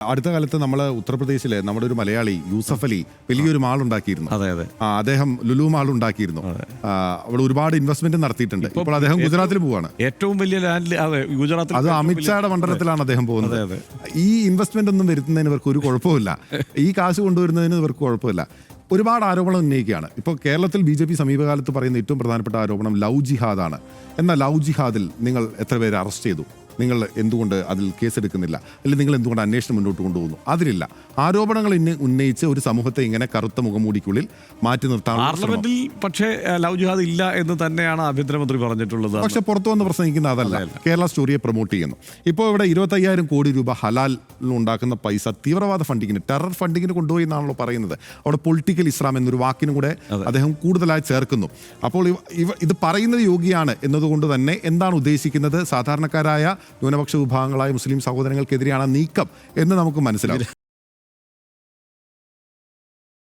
അടുത്ത കാലത്ത് നമ്മൾ ഉത്തർപ്രദേശിലെ നമ്മുടെ ഒരു മലയാളി യൂസഫ് അലി വലിയൊരു മാൾ ഉണ്ടാക്കിയിരുന്നു അതെ അതെ. ആ, അദ്ദേഹം ലുലു മാൾ ഉണ്ടാക്കിയിരുന്നു. ആ, അവിടെ ഒരുപാട് ഇൻവെസ്റ്റ്മെന്റ് നടത്തിയിട്ടുണ്ട്. ഇപ്പോൾ അദ്ദേഹം ഗുജറാത്തിൽ പോവാണ്. ഏറ്റവും വലിയ ലാൻഡ് അതെ ഗുജറാത്തിൽ അത് അമിത്ഷായുടെ മണ്ഡലത്തിലാണ് അദ്ദേഹം പോകുന്നത്. ഈ ഇൻവെസ്റ്റ്മെന്റ് ഒന്നും വരുത്തുന്നതിന് ഇവർക്ക് ഒരു കുഴപ്പമില്ല ഈ കാശ് കൊണ്ടുവരുന്നതിന് ഇവർക്ക് കുഴപ്പമില്ല ഒരുപാട് ആരോപണം ഉന്നയിക്കുകയാണ്. ഇപ്പോൾ കേരളത്തിൽ ബി ജെ പി സമീപകാലത്ത് പറയുന്ന ഏറ്റവും പ്രധാനപ്പെട്ട ആരോപണം ലവ് ജിഹാദാണ് എന്നാൽ ലവ് ജിഹാദിൽ നിങ്ങൾ എത്ര പേരെ അറസ്റ്റ് ചെയ്തു? നിങ്ങൾ എന്തുകൊണ്ട് അതിൽ കേസെടുക്കുന്നില്ല? അല്ലെങ്കിൽ നിങ്ങൾ എന്തുകൊണ്ട് അന്വേഷണം മുന്നോട്ട് കൊണ്ടുപോകുന്നു? അതിലില്ല. ആരോപണങ്ങൾ ഇന്ന് ഉന്നയിച്ച് ഒരു സമൂഹത്തെ ഇങ്ങനെ കറുത്ത മുഖമൂടിക്കുള്ളിൽ മാറ്റി നിർത്താൻ പാർലമെന്റിൽ പക്ഷേ ലവ് ജിഹാദ് ഇല്ല എന്ന് തന്നെയാണ് ആഭ്യന്തരമന്ത്രി പറഞ്ഞിട്ടുള്ളത്. പക്ഷെ പുറത്തു വന്ന് പ്രസംഗിക്കുന്ന അതല്ല. കേരള സ്റ്റോറിയെ പ്രൊമോട്ട് ചെയ്യുന്നു. ഇപ്പോൾ ഇവിടെ ഇരുപത്തയ്യായിരം കോടി രൂപ ഹലാൽ ഉണ്ടാക്കുന്ന പൈസ തീവ്രവാദ ഫണ്ടിങ്ങിന് ടെറർ ഫണ്ടിങ്ങിന് കൊണ്ടുപോയി എന്നാണല്ലോ പറയുന്നത്. അവിടെ പൊളിറ്റിക്കൽ ഇസ്ലാം എന്നൊരു വാക്കിനും കൂടെ അദ്ദേഹം കൂടുതലായി ചേർക്കുന്നു. അപ്പോൾ ഇത് പറയുന്നത് യോഗിയാണ് എന്നതുകൊണ്ട് തന്നെ എന്താണ് ഉദ്ദേശിക്കുന്നത്? സാധാരണക്കാരായ ന്യൂനപക്ഷ വിഭാഗങ്ങളായ മുസ്ലിം സഹോദരങ്ങൾക്കെതിരെയാണ് നീക്കം എന്ന് നമുക്ക് മനസ്സിലാവും.